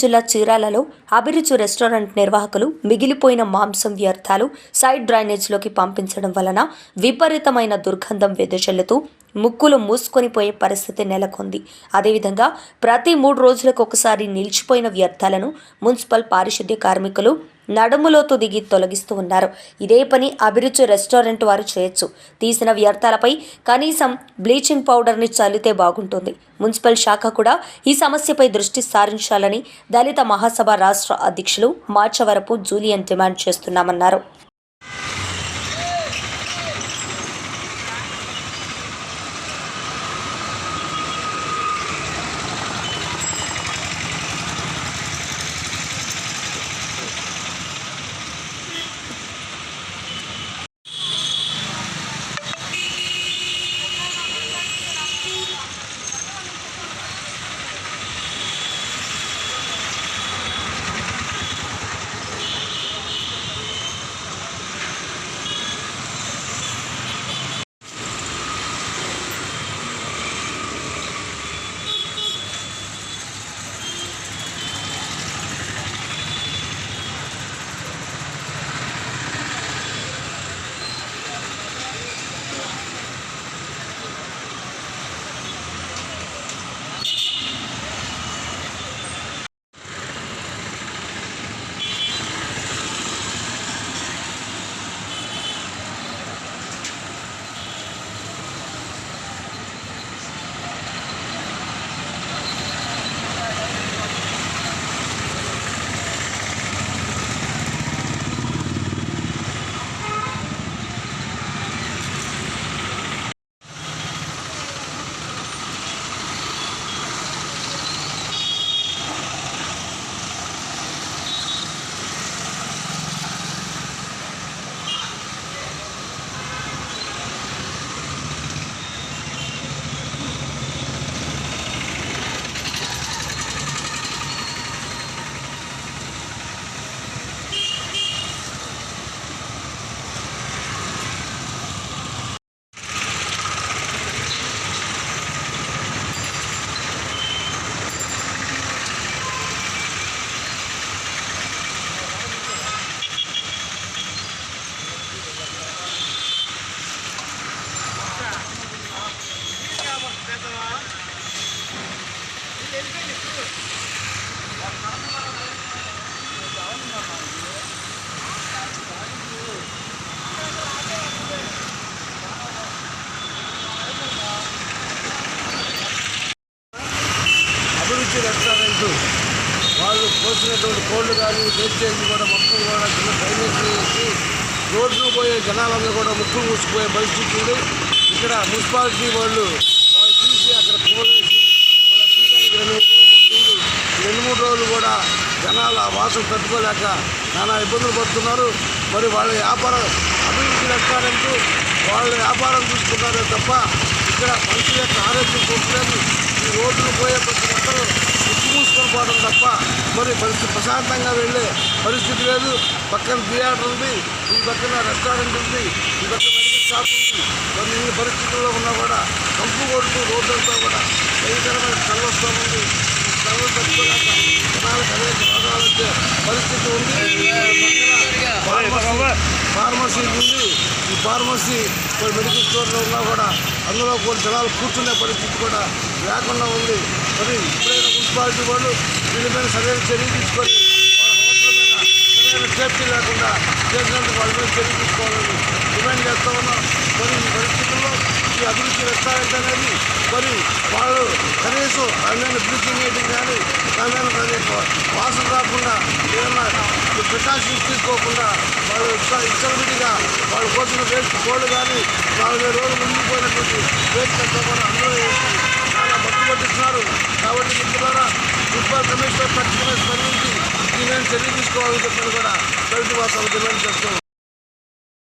జిల్లా చీరాలలో అభిరుచి రెస్టారెంట్ నిర్వాహకులు మిగిలిపోయిన మాంసం వ్యర్థాలు సైడ్ డ్రైనేజ్లోకి పంపించడం వలన విపరీతమైన దుర్గంధం వెదజల్లుతూ ముక్కులు మూసుకొనిపోయే పరిస్థితి నెలకొంది. అదేవిధంగా ప్రతి మూడు రోజులకు ఒకసారి నిలిచిపోయిన వ్యర్థాలను మున్సిపల్ పారిశుద్ధ్య కార్మికులు నడుములోతు దిగి తొలగిస్తూ ఉన్నారు. ఇదే పని అభిరుచి రెస్టారెంట్ వారు చేయొచ్చు. తీసిన వ్యర్థాలపై కనీసం బ్లీచింగ్ పౌడర్ని చల్లితే బాగుంటుంది. మున్సిపల్ శాఖ కూడా ఈ సమస్యపై దృష్టి సారించాలని దళిత మహాసభ రాష్ట్ర అధ్యక్షులు మార్చవరపు జూలియన్ డిమాండ్ చేస్తున్నామన్నారు. రెస్టారెంట్ వాళ్ళు కోసినటువంటి కోళ్ళు కానీ వేస్టేజ్ కూడా మొత్తం కూడా చిన్న డ్రైనేజ్ వేసి రోడ్లు పోయే జనాలందరూ కూడా ముక్కులు మూసుకుపోయే పరిస్థితి ఉంది. ఇక్కడ మున్సిపాలిటీ వాళ్ళు వాళ్ళు తీసి అక్కడ పోలేసి మళ్ళీ తీయడానికి రెండు మూడు రోజులు రెండు మూడు రోజులు కూడా జనాల వాసన తట్టుకోలేక నానా ఇబ్బందులు పడుతున్నారు. మరి వాళ్ళ వ్యాపారం అభివృద్ధి రెస్టారెంట్ వాళ్ళ వ్యాపారం చూసుకున్నారే తప్ప ఇక్కడ మనుషుల యొక్క ఆరోగ్యం చూసుకోలేదు ఈ రోడ్లు పోయే ప్రతి ఒక్కరు మూసుకొని పోవడం తప్ప మరి పరిస్థితి ప్రశాంతంగా వెళ్ళే పరిస్థితి లేదు. పక్కన థియేటర్ ఉంది ఈ పక్కన రెస్టారెంట్ ఉంది ఈ పక్కన మెడికల్ షాప్ ఉంది. మరి ఇన్ని పరిస్థితుల్లో ఉన్నా కూడా కంపు కొడుతూ రోడ్లంతా కూడా భయంకరమైన కళ్ళు వస్తూ ఉంది కళ్ళు తట్టుకోలేక జనాలకు అనేక రోగాలు వచ్చే పరిస్థితి ఉంది. ఫార్మసీ ఉంది. ఈ ఫార్మసీ కొన్ని మెడికల్ స్టోర్లో ఉన్నా కూడా అందులో కొన్ని జనాలు కూర్చునే పరిస్థితి కూడా లేకుండా ఉంది. మరి ఇప్పుడైనా మున్సిపాలిటీ వాళ్ళు వీళ్ళ మీద సరైన చర్య తీసుకొని హోటల్ సరైన సేఫ్టీ లేకుండా చేసినందుకు వాళ్ళ మీద చర్య తీసుకోవాలని డిమాండ్ చేస్తా ఉన్నాం. మరి ఈ పరిస్థితుల్లో ఈ అభివృద్ధి రెస్టారెంట్ అనేది మరి వాళ్ళు కనీసం దాని బ్లీచింగ్ వేయడం కానీ దాని మీద వాసన రాకుండా ఏదన్నా ప్రికాషన్స్ తీసుకోకుండా వాళ్ళు ఇష్ట- వాళ్ళు కోసిన వేస్ట్ కోళ్ళు కానీ నాలుగైదు రోజులు ముందుకుపోయినటువంటి వేస్ట్ అంతా కూడా అందరూ వేసి చాలా భక్తి పట్టిస్తున్నారు. కాబట్టి మిత్రులారా మున్సిపల్ కమిషనర్ తక్షణమే స్పందించి దీని చర్య తీసుకోవాలని చెప్పని కూడా దళిత వాసాలు డిమాండ్ చేస్తూ